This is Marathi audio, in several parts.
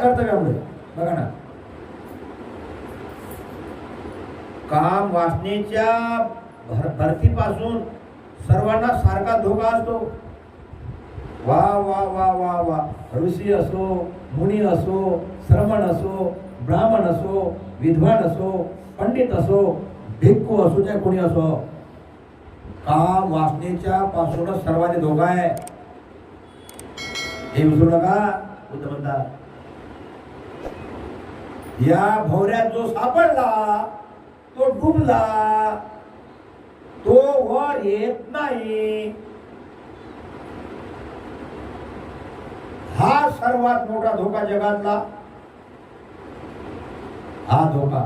कर्तव्यामुळे. बघा ना. काम वासनेच्या भर भरतीपासून सर्वांना सारखा धोका असतो. वा वा वा वा वा. ऋषी असो मुनी असो श्रमण असो ब्राह्मण असो विद्वान असो पंडित असो भिक्खू असो त्या कोणी असो काम वासनेच्या पासूनच सर्वांनी धोका आहे. हे विसरू नका बुद्ध म्हणतात या भोवऱ्यात जो सापडला तो डुबला तो वर येत नाही. हा सर्वात मोठा धोका जगातला. हा धोका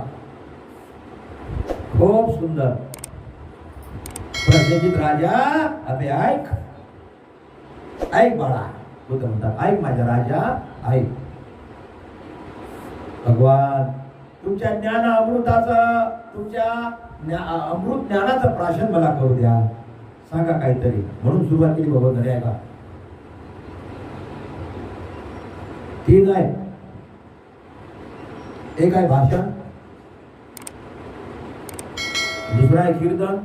खूप सुंदर. प्रसिद्धित राजा अबे ऐक. ऐक बाळा बुद्ध म्हणतात ऐक माझ्या राजा ऐक. भगवान. तुमच्या ज्ञान अमृताचं तुमच्या अमृत ज्ञानाचं प्राशन मला करू द्या. सांगा काहीतरी. म्हणून सुरुवात केली बाबा आहे का तीन आहे. एक आहे भाषण. दुसरा आहे कीर्तन.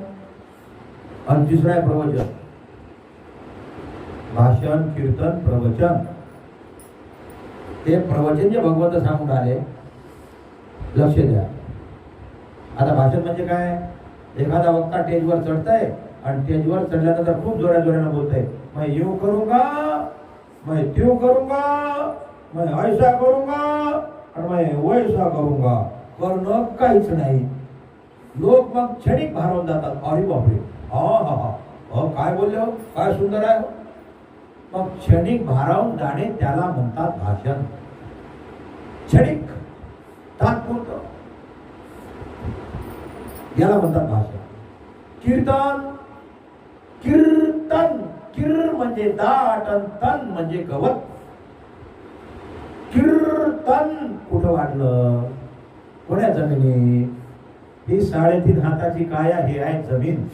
आणि तिसरा आहे प्रवचन. भाषण कीर्तन प्रवचन. ते प्रवचन जे भगवंत सांगून आले लक्ष द्या. आता भाषण म्हणजे काय? एखादा वक्ता टेजवर चढताय आणि टेजवर चढल्यानंतर खूप जोऱ्या जोऱ्यानं बोलतंय मैं यूं करूंगा मैं त्यो करूंगा मैं ऐसा करूंगा आणि मैं वैसा करूंगा करणं काहीच नाही. लोक मग क्षणिक भारावून जातात. अरे बापरे. हा हा हा. अ, काय बोलले हो? काय सुंदर आहे हो? मग क्षणिक भारावून जाणे त्याला म्हणतात भाषण. क्षणिक तात्पुरतं याला म्हणतात भाषण. कीर्तन कीर्तन किर म्हणजे दाट आणि तन म्हणजे गवत. कीर्तन कुठं वाढलं? कोण्या जमिनीत ही साडेतीन हाताची काया हे आहे जमीन.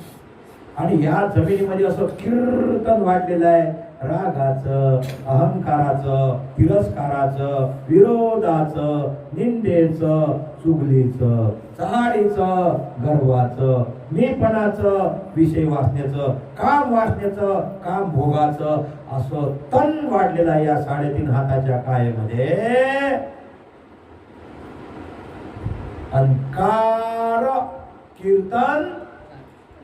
आणि या जमिनीमध्ये असं कीर्तन वाढलेलं आहे. रागाचं अहंकाराचं तिरस्काराचं विरोधाचं निंदेचं चुगलीचं चहाडीचं गर्वाचं मेपणाचं विषय वाचण्याचं काम वाचण्याचं काम भोगाचं असं तन वाढलेलं आहे या साडेतीन हाताच्या कायेमध्ये. अंकार कीर्तन.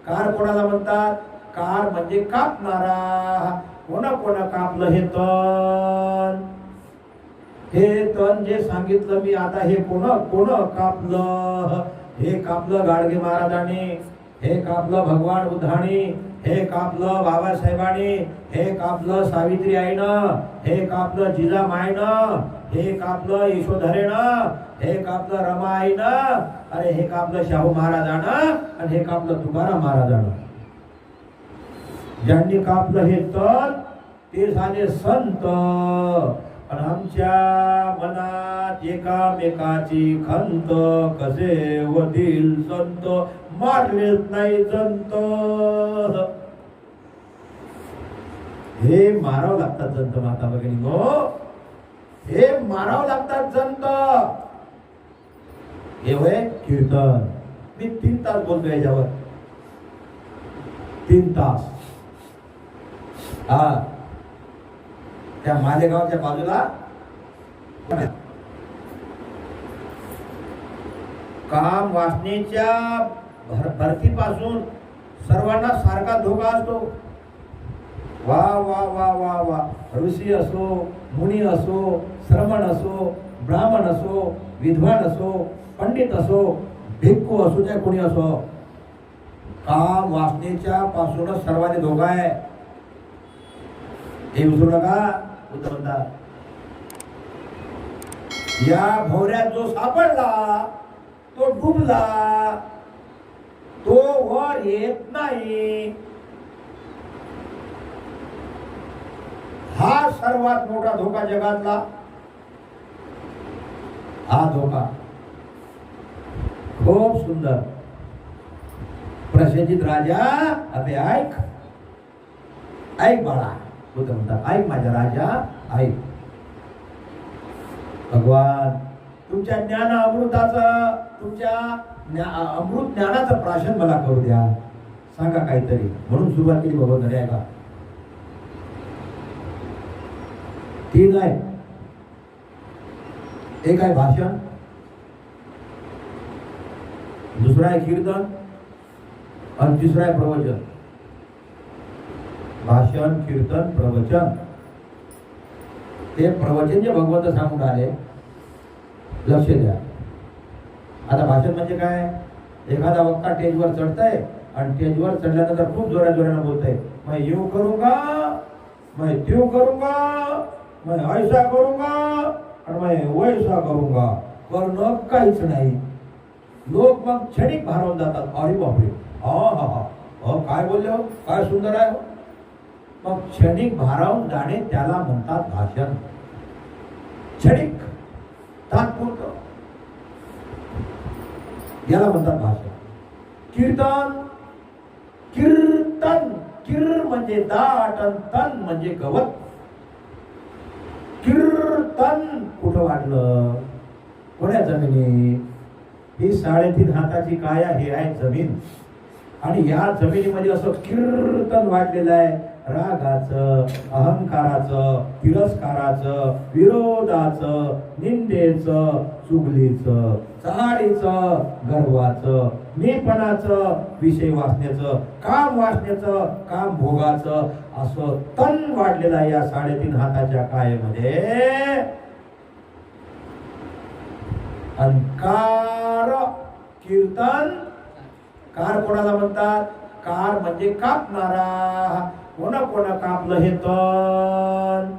कार कोणाला म्हणतात? कार म्हणजे कापणारा. कोणा कोणा कापलं हे तन हे तन जे सांगितलं मी आता हे कोण कोण कापलं? हे कापलं गाडगे महाराजांनी हे कापलं भगवान बुद्धानी हे कापलं बाबासाहेबांनी हे कापलं सावित्री आईनं हे कापलं जिजामाईनं हे कापलं यशोधरेनं हे कापलं रमाईनं अरे हे कापलं शाहू महाराजानं आणि हे कापलं तुकाराम महाराजानं. ज्यांनी कापलं हे तर ते झाले संत. पण आमच्या मनात एकामेकाची खंत कसे वधील संत मारलेच नाही जंत. हे मारावं लागतात जंत माता भगिनी गो हे मारावं लागतात जंत. हे होय कीर्तन. मी तीन तास बोलतोय याच्यावर. तीन तास. हा. त्या मालेगावच्या बाजूला काम वासनेच्या भर भरतीपासून सर्वांना सारखा धोका असतो. वा वा वा वा वा. ऋषी असो मुनी असो श्रमण असो ब्राह्मण असो विद्वान असो पंडित असो भिक्खू असो त्या कोणी असो काम वासनेच्या पासूनच सर्वांनी धोका आहे. हे विसरू नका बुद्ध या भोवऱ्यात जो सापडला तो डुबला तो वर येत नाही. हा सर्वात मोठा धोका जगातला. हा धोका खूप सुंदर. प्रसिद्धित राजा अबे ऐक ऐक बाळा. बुद्ध म्हणतात ऐक माझ्या राजा ऐक. भगवान तुमच्या ज्ञान अमृताचं तुमच्या अमृत ज्ञानाचं प्राशन मला करू द्या. सांगा काहीतरी. म्हणून सुरुवात केली भगवत आहे का तीन आहे. एक आहे भाषण? दुसरा आहे कीर्तन आणि तिसरा आहे प्रवचन. भाषण कीर्तन प्रवचन. ते प्रवचन जे भगवंत सांगून आले लक्ष द्या. आता भाषण म्हणजे काय? एखादा वक्ता टेजवर चढताय आणि टेजवर चढल्यानंतर खूप जोरा जोऱ्यानं बोलताय मैं येऊ करूंगा मग त्यो करूंगा मैं ऐसा करूंगा आणि मैं वैसा करूंगा करणं काहीच नाही. लोक मग क्षणिक भारावून जातात. अरे बापरे. हा हा हा. अहो, काय बोलले हो? काय सुंदर आहे हो? मग क्षणिक भारावून जाणे त्याला म्हणतात भाषण. क्षणिक तात्पुरतं. याला म्हणतात भाषण. कीर्तन कीर्तन किर म्हणजे दाट आणि तन म्हणजे गवत. कीर्तन कुठं वाढलं? कोण्या जमिनीत ही साडेतीन हाताची काया हे आहे जमीन. आणि या जमिनीमध्ये असं कीर्तन वाढलेलं आहे. रागाचं अहंकाराचं तिरस्काराचं विरोधाचं निंदेचं चुगलीचं चहाडीचं गर्वाचं मेपणाचं विषय वाचण्याचं काम वाचण्याचं काम भोगाचं असं तन वाढलेलं आहे या साडेतीन हाताच्या कायेमध्ये अंकार कीर्तन. कार कोणाला म्हणतात? कार म्हणजे कापणारा. कोणा कोणा कापलं हे तन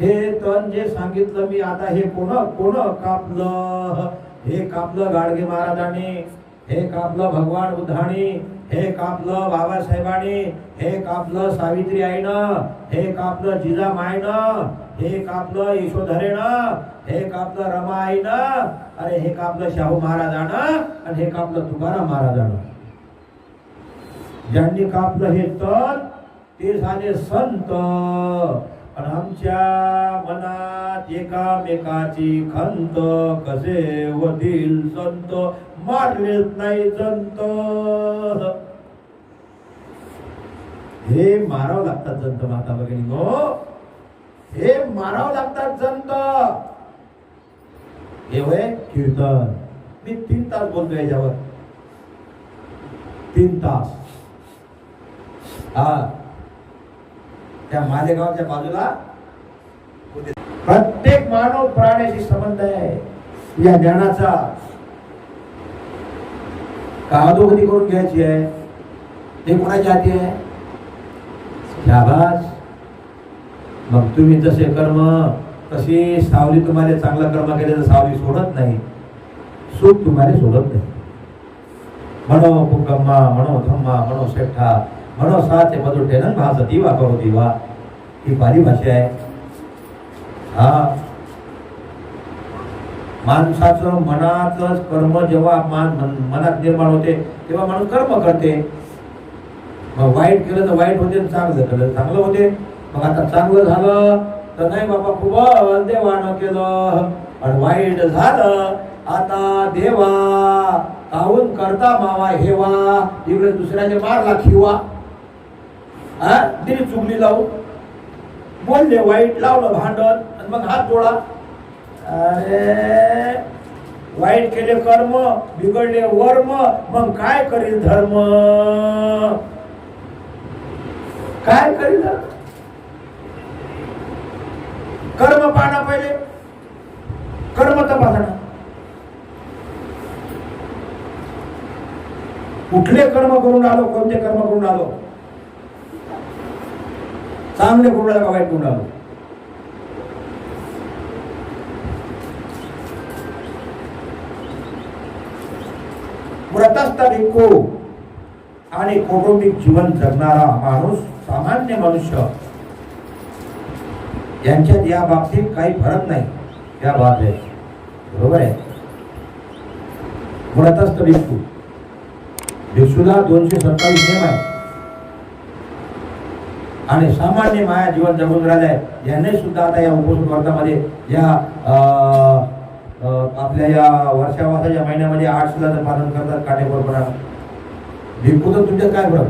हे तन जे सांगितलं मी आता हे कोण कोण कापलं? हे कापलं गाडगे महाराजांनी हे कापलं भगवान बुद्धानी हे कापलं बाबासाहेबांनी हे कापलं सावित्री आईनं हे कापलं जिजामाईनं हे कापलं यशोधरेनं हे कापलं रमा आईनं अरे हे कापलं शाहू महाराजानं आणि हे कापलं तुकाराम महाराजानं. ज्यांनी कापलं हे तन ते झाले संत. आणि आमच्या मनात एकामेकाची खंत कसे वडील संत मारलेच नाही जंत. हे मारावं लागतात जंत माता भगिनी हो हे मारावं लागतात जंत. हे होय कीर्तन. मी तीन तास बोलतोय याच्यावर. तीन तास. हा. त्या मालेगावच्या बाजूला प्रत्येक मानव प्राण्याशी संबंध आहे. या ज्ञानाचा कादोगती करून घ्यायची आहे. ते कोणाची हाती आहे? शाबास. मग तुम्ही जसे कर्म तशी सावली तुम्हाला चांगला कर्म केले तर सावली सोडत नाही. सुख तुम्हाला सोडत नाही. म्हणो पुकम्मा म्हणो धम्मा म्हणो शेठा म्हणो ते मधुर न भास दिवा करो दिवा ही पाली भाषा आहे हा माणसाचं मनातच कर्म जेव्हा मान मनात निर्माण होते तेव्हा माणूस कर्म करते मग वाईट केलं तर वाईट होते चांगलं केलं चांगलं होते मग आता चांगलं झालं तर नाही बाबा खूप देवानं केलं आणि वाईट झालं आता देवा काहून करता मावा हेवा इकडे दुसऱ्याने मारला खिवा हा? दिली चुगली लावू बोलले वाईट लावलं भांडण. आणि मग हात जोडा. अरे वाईट केले कर्म बिघडले वर्म मग काय करील धर्म? काय करील कर्म पाहणं पहिले. कर्म तपासणं. कुठले कर्म करून आलो कोणते कर्म करून आलो? चांगले करून का वाईट करून व्रतस्थ भिक्खू आणि कौटुंबिक जीवन जगणारा माणूस सामान्य मनुष्य यांच्यात या बाबतीत काही फरक नाही. या बाब बरोबर आहे? व्रतस्थ भिक्खू. भिक्षूला दोनशे सत्तावीस नियम आहे आणि सामान्य माया जीवन जगून राहिलंय यांनी सुद्धा आता या उपोषण वर्गामध्ये या आपल्या या वर्षावासाच्या महिन्यामध्ये आठ सुद्धा पालन करतात काटेकोरपणा. भिक्खू तर तुमच्यात काय फरक?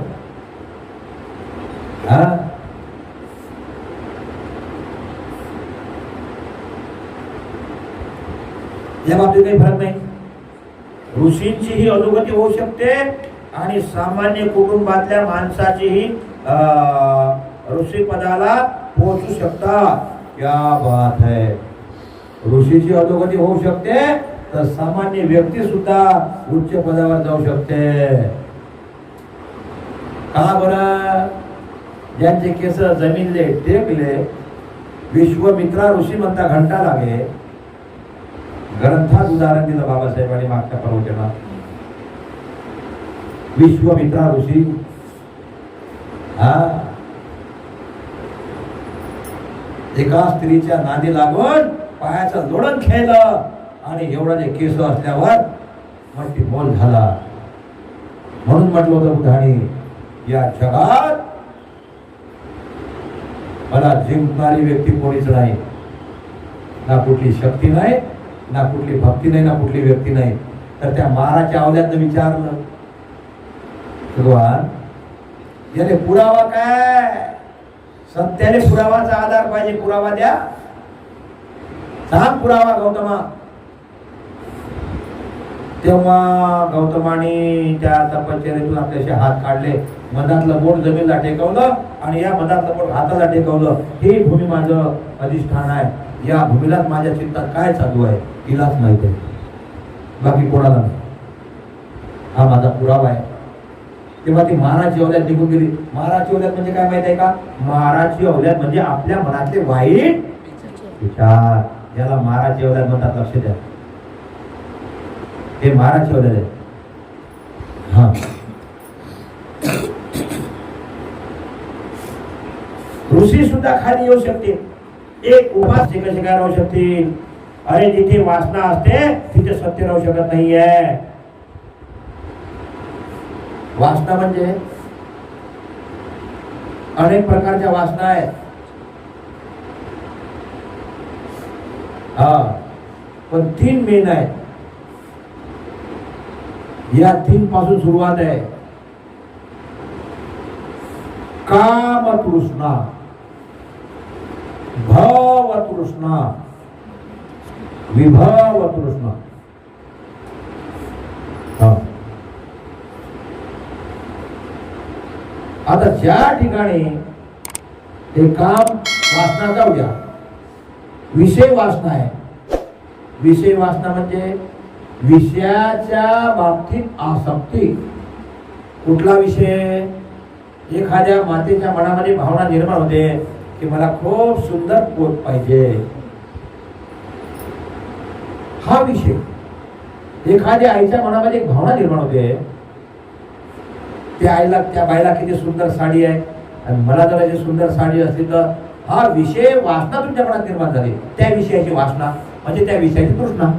हा? या बाबतीत काही फरक नाही. ऋषींची ही अधोगती होऊ शकते आणि सामान्य कुटुंबातल्या माणसाचीही अं, ऋषी पदाला पोहोचू शकतात क्या बात है. ऋषीची अधोगती होऊ शकते तर सामान्य व्यक्ती सुद्धा उच्च पदावर जाऊ शकते. का बर? ज्यांचे केस जमीनले टेकले विश्वमित्रा ऋषी म्हणता घंटा लागे. ग्रंथात उदाहरण दिलं बाबासाहेबांनी मागच्या प्रवचनात. विश्वमित्रा ऋषी. हा? एका स्त्रीच्या नादी लागून पायाचं लोडण खेळलं. आणि एवढं जे केस असल्यावर मोठी बोल झाला. म्हणून म्हटलं होतं बुधाने या जगात मला जिंकणारी व्यक्ती कोणीच नाही. ना कुठली शक्ती नाही ना कुठली भक्ती नाही ना कुठली व्यक्ती नाही. तर त्या महाराजच्या अवल्यातनं विचारलं भगवान याने पुरावा काय? सत्याने पुरावाचा आधार पाहिजे पुरावा द्या. सांग पुरावा गौतमा. तेव्हा गौतमाने त्या तपश्चर्यातून आपल्याशी हात काढले. मधातलं बोट जमीनला टेकवलं आणि या मधातलं बोट हाताला टेकवलं. ही भूमी माझं अधिष्ठान आहे. या भूमीलाच माझ्या चित्तात काय चालू आहे तिलाच माहीत आहे. बाकी कोणाला नाही. हा माझा पुरावा आहे. तेव्हा ती महाराजची अवल्यात निघून गेली. महाराजची अवल्यात म्हणजे काय माहीत आहे का? महाराजची अवल्यात म्हणजे आपल्या मनातले वाईट विचार. याला महाराजची अवल्यात म्हणतात लक्ष द्या. हे महाराजची अवल्यात आहे. हा. ऋषी सुद्धा खाली येऊ शकते एक उपास कसे काय राहू शकतील. अरे जिथे वासना असते तिथे सत्य राहू शकत नाहीये. वासना म्हणजे अनेक प्रकारच्या वासना आहेत. हा पण तीन मेन आहेत या तीन पासून सुरुवात आहे. काम तृष्णा भव तृष्णा विभव तृष्णा हा. आता ज्या ठिकाणी हे काम वासना जाऊ द्या. विषय वासना आहे. विषय वासना म्हणजे विषयाच्या बाबतीत आसक्ती. कुठला विषय? एखाद्या मातेच्या मनामध्ये भावना निर्माण होते की मला खूप सुंदर पोत पाहिजे. हा विषय. एखाद्या आईच्या मनामध्ये एक भावना निर्माण होते. त्या आईला त्या बाईला किती सुंदर साडी आहे. आणि मला जर अशी सुंदर साडी असली तर हा विषय वासना तुमच्या मनात निर्माण झाली. त्या विषयाची वासना म्हणजे त्या विषयाची तृष्णा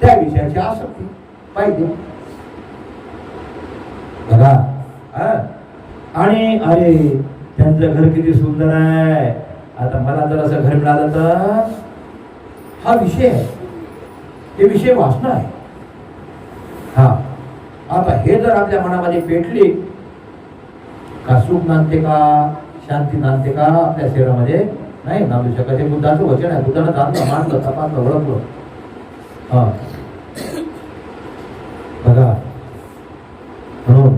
त्या विषयाची आसक्ती. पाहिजे. बघा. आणि अरे त्यांचं घर किती सुंदर आहे. आता मला जर असं घर मिळालं तर हा विषय आहे. ते विषय वाचना आहे. हा. आता हे जर आपल्या मनामध्ये पेटली का सुख नांदते का शांती नांदते का आपल्या शरीरामध्ये नाही? नांदू शकत. हे बुद्धाचं वचन आहे. बुद्धानं जाणलं मानलं तपासलं ओळखलं. हा. बघा. म्हणून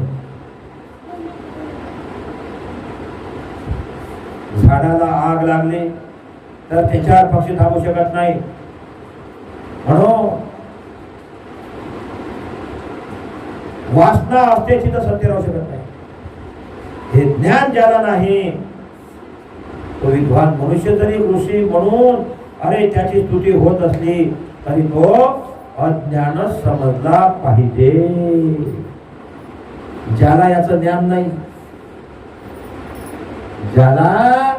झाडाला आग लागली तर त्याच्यावर पक्षी थांबू शकत नाही. म्हणून वासना असते तिथं सत्य राहू शकत नाही. हे ज्ञान ज्याला नाही तो विद्वान मनुष्य तरी ऋषी म्हणून अरे त्याची स्तुती होत असली तरी तो अज्ञान समजला पाहिजे. ज्याला याचं ज्ञान नाही ज्याला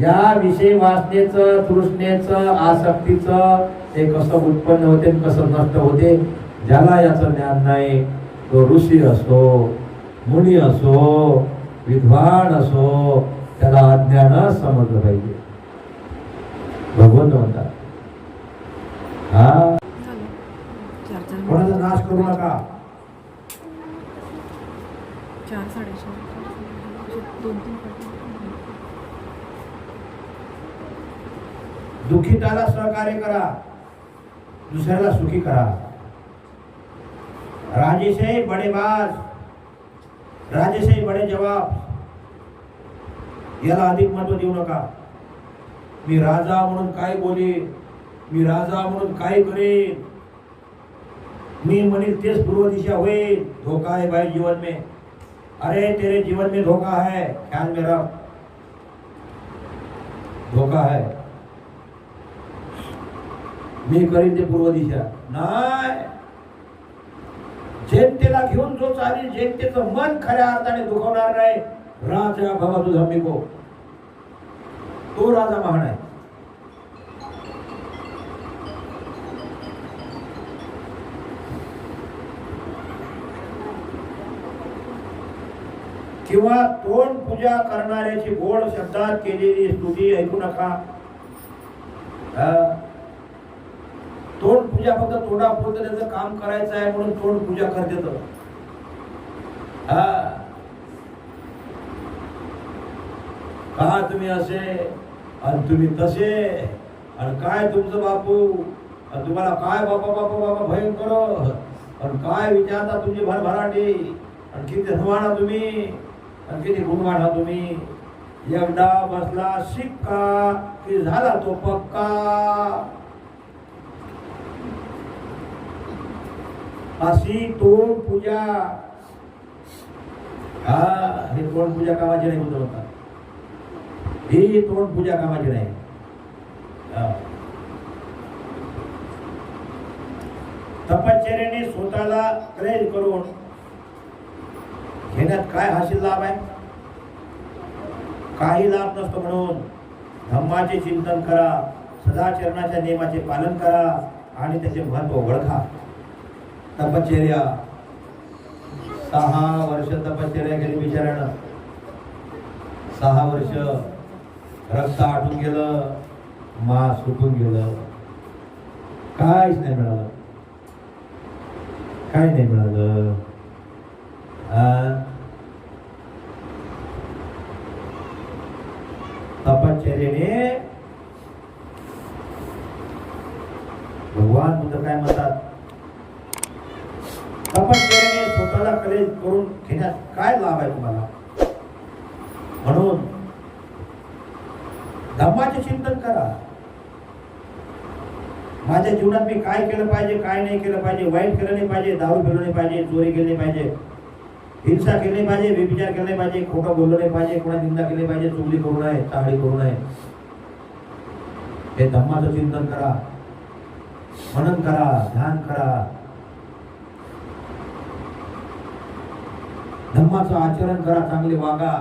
या विषय वाचनेचं तृष्णेचं आसक्तीचं ते कसं उत्पन्न होते कसं नष्ट होते ज्याला याचं ज्ञान नाही तो ऋषी असो मुनी असो विद्वान असो त्याला अज्ञान समजलं पाहिजे. भगवंत म्हणतात. हा? कोणाचा नाश करू नका. दुःखिताला सहकार्य करा. दुसऱ्याला सुखी करा. राजेशाही बडे बाज राजेशाही बडे जवाब याला अधिक महत्त्व देऊ नका. मी राजा म्हणून काय बोलेन? मी राजा म्हणून काय करेन? मी म्हणेल तेच पूर्व दिशा होईल. धोका आहे भाई जीवन में. अरे तेरे जीवन में धोखा है. ख्याल में रख. धोखा है. मी करीन ते पूर्व दिशा. नाही. जनतेला घेऊन जो चालेल जनतेचं मन खऱ्या अर्थाने दुखवणार नाही. राजा बाबा तुझा मिको तो राजा महान आहे. किंवा तोंड पूजा करणाऱ्याची गोड शब्दात केलेली स्तुती ऐकू नका. तोंड पूजा फक्त तोंडापुरतं त्याचं काम करायचं आहे म्हणून तोंड पूजा करते तर हा. का तुम्ही असे आणि तुम्ही तसे आणि काय तुमचं बापू? आणि तुम्हाला काय बापा बापा बाबा भयंकर? आणि काय विचारता तुमची भरभराटी? आणि किती धनवाना तुम्ही? आणि किती गुणवाना तुम्ही? एकदा बसला शिक्का की झाला तो पक्का? अशी तोंड पूजा। हा हे तोंड पूजा कामाची नाही म्हणतो होता ही तोंड पूजा कामाची नाही. हा. तपश्चर्याने स्वतःला क्रेज करून घेण्यात काय हासिल लाभ आहे? काही लाभ नसतो म्हणून धम्माचे चिंतन करा सदाचरणाच्या नियमाचे पालन करा आणि त्याचे महत्त्व ओळखा. तपश्चर्या. सहा वर्ष तपश्चर्या केली बिचाऱ्यानं. सहा वर्ष रक्त आटून गेलं मास सुटून गेलं. काहीच नाही मिळालं. काय नाही मिळालं. तपश्चर्याने भगवान बुद्ध काय म्हणतात तपश्चर्याने स्वतःला कलेज करून घेण्यात काय लाभ आहे तुम्हाला म्हणून धम्माचे चिंतन करा माझ्या जीवनात मी काय केलं पाहिजे काय नाही केलं पाहिजे वाईट केलं नाही पाहिजे दारू पिलं नाही पाहिजे चोरी केली नाही पाहिजे हिंसा केली नाही पाहिजे व्यभिचार केला नाही पाहिजे खोटं बोललं नाही पाहिजे कोणा निंदा केली पाहिजे चुगली करू नये चाळी करू नये. हे धम्माचं चिंतन करा मनन करा ध्यान करा. धम्माचं आचरण करा चांगले वागा.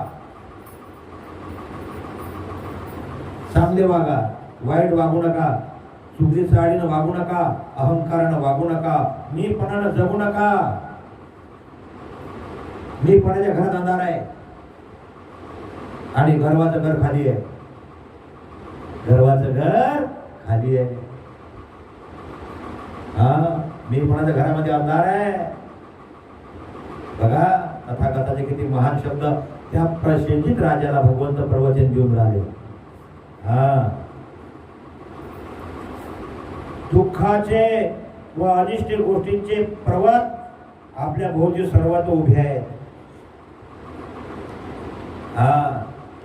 चांगले वागा वाईट वागू नका. चुगली साडीनं वागू नका अहंकारानं वागू नका मीपणानं जगू नका. मी पणाच्या घरात अंधार आहे. आणि गर्वाचं घर खाली आहे. गर्वाचं घर खाली आहे. हा मी पणाच्या घरामध्ये अंधार आहे. बघा तथागताचे किती महान शब्द त्या प्रसेंजित राजाला भगवंत प्रवचन देऊन राहिले. हा. दुःखाचे व अनिष्ट गोष्टींचे प्रवाह आपल्या भोवती सर्वात उभे आहेत. हा.